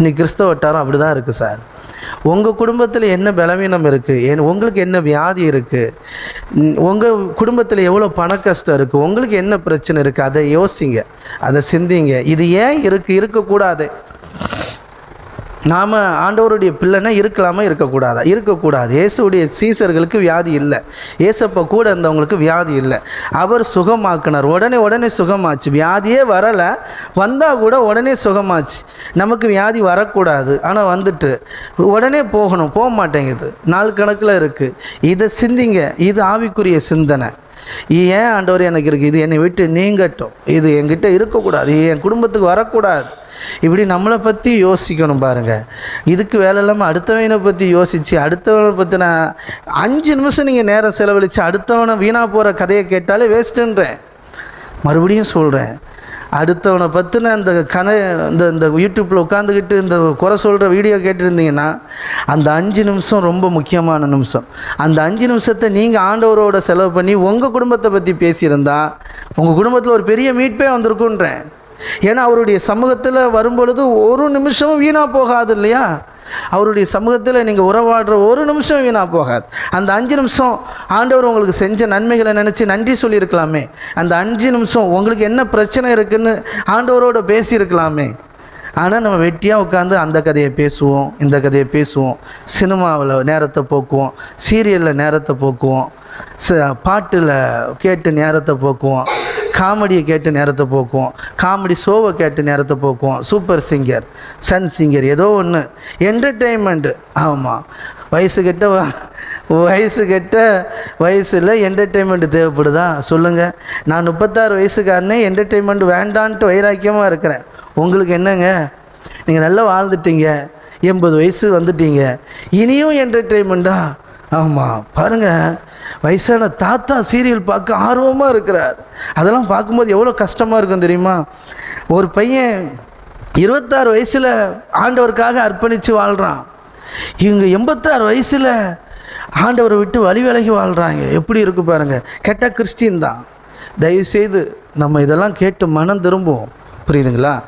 இன்னைக்கு கிறிஸ்தவ வட்டாரம் அப்படி தான் இருக்குது சார் உங்கள் குடும்பத்தில் என்ன பலவீனம் இருக்குது என் உங்களுக்கு என்ன வியாதி இருக்குது உங்கள் குடும்பத்தில் எவ்வளோ பண கஷ்டம் இருக்குது உங்களுக்கு என்ன பிரச்சனை இருக்குது அதை யோசிங்க. அதை சிந்திங்க. இது ஏன் இருக்குது இருக்கக்கூடாது. நாம் ஆண்டவருடைய பிள்ளைனா இருக்கலாமா? இருக்கக்கூடாதா? இருக்கக்கூடாது. இயேசுடைய சீசர்களுக்கு வியாதி இல்லை. ஏசப்பா கூட இருந்தவங்களுக்கு வியாதி இல்லை. அவர் சுகமாக்குனார். உடனே உடனே சுகமாச்சு. வியாதியே வரலை. வந்தால் கூட உடனே சுகமாச்சு. நமக்கு வியாதி வரக்கூடாது. ஆனால் வந்துட்டு உடனே போகணும். போக மாட்டேங்குது. நாள் கணக்கில் இருக்குது இதை சிந்திங்க. இது ஆவிக்குரிய சிந்தனை. ஏன் ஆண்டவர் எனக்கு இருக்குது இது என்னை விட்டு நீங்கட்டும். இது என்கிட்ட இருக்கக்கூடாது. என் குடும்பத்துக்கு வரக்கூடாது. இப்படி நம்மளை பற்றி யோசிக்கணும் பாருங்கள் இதுக்கு வேலை இல்லாமல் அடுத்தவனை பற்றி யோசித்து அடுத்தவனை பற்றின அஞ்சு நிமிஷம் நீங்கள் நேரம் செலவழித்து அடுத்தவனை வீணாக போகிற கதையை கேட்டாலே வேஸ்ட்டுன்றேன் மறுபடியும் சொல்கிறேன் அடுத்தவனை பற்றின அந்த கதை இந்த இந்த யூடியூப்பில் உட்காந்துக்கிட்டு இந்த குறை சொல்கிற வீடியோ கேட்டிருந்தீங்கன்னா அந்த அஞ்சு நிமிஷம் ரொம்ப முக்கியமான நிமிஷம். அந்த அஞ்சு நிமிஷத்தை நீங்கள் ஆண்டவரோட செலவு பண்ணி உங்கள் குடும்பத்தை பற்றி பேசியிருந்தா உங்கள் குடும்பத்தில் ஒரு பெரிய மீட்பே வந்திருக்குன்றேன் ஏன்னா அவருடைய சமூகத்தில் வரும்பொழுது ஒரு நிமிஷமும் வீணாக போகாது இல்லையா? அவருடைய சமூகத்தில் நீங்கள் உறவாடுற ஒரு நிமிஷம் வீணாக போகாது. அந்த அஞ்சு நிமிஷம் ஆண்டவர் உங்களுக்கு செஞ்ச நன்மைகளை நினச்சி நன்றி சொல்லியிருக்கலாமே. அந்த அஞ்சு நிமிஷம் உங்களுக்கு என்ன பிரச்சனை இருக்குன்னு ஆண்டவரோட பேசியிருக்கலாமே. ஆனால் நம்ம வெட்டியாக உட்காந்து அந்த கதையை பேசுவோம் இந்த கதையை பேசுவோம். சினிமாவில் நேரத்தை போக்குவோம் சீரியலில் நேரத்தை போக்குவோம் ச பாட்டில் கேட்டு நேரத்தை போக்குவோம். காமெடியை கேட்டு நேரத்தை போக்குவோம். காமெடி ஷோவை கேட்டு நேரத்தை போக்குவோம். சூப்பர் சிங்கர் சன் சிங்கர் ஏதோ ஒன்று என்டர்டெயின்மெண்ட்டு ஆமாம் வயசு கெட்ட வயசு கெட்ட வயசில் என்டர்டெயின்மெண்ட் தேவைப்படுதா? சொல்லுங்கள் நான் முப்பத்தாறு வயசுக்காரனே என்டர்டெயின்மெண்ட் வேண்டான்ட்டு வைராக்கியமாக இருக்கிறேன். உங்களுக்கு என்னங்க? நீங்கள் நல்லா வாழ்ந்துட்டீங்க. எண்பது வயசு வந்துட்டீங்க. இனியும் என்டர்டெயின்மெண்ட்டா ஆமாம் பாருங்கள் வயசான தாத்தா சீரியல் பார்க்க ஆர்வமாக இருக்கிறார். அதெல்லாம் பார்க்கும்போது எவ்வளோ கஷ்டமாக இருக்கும் தெரியுமா? ஒரு பையன் இருபத்தாறு வயசில் ஆண்டவருக்காக அர்ப்பணித்து வாழ்கிறான் இவங்க எண்பத்தாறு வயசில் ஆண்டவரை விட்டு வழி விலகி வாழ்கிறாங்க எப்படி இருக்கு பாருங்க. கெட்ட கிறிஸ்டின் தான். தயவுசெய்து நம்ம இதெல்லாம் கேட்டு மனம் திரும்புவோம். புரியுதுங்களா?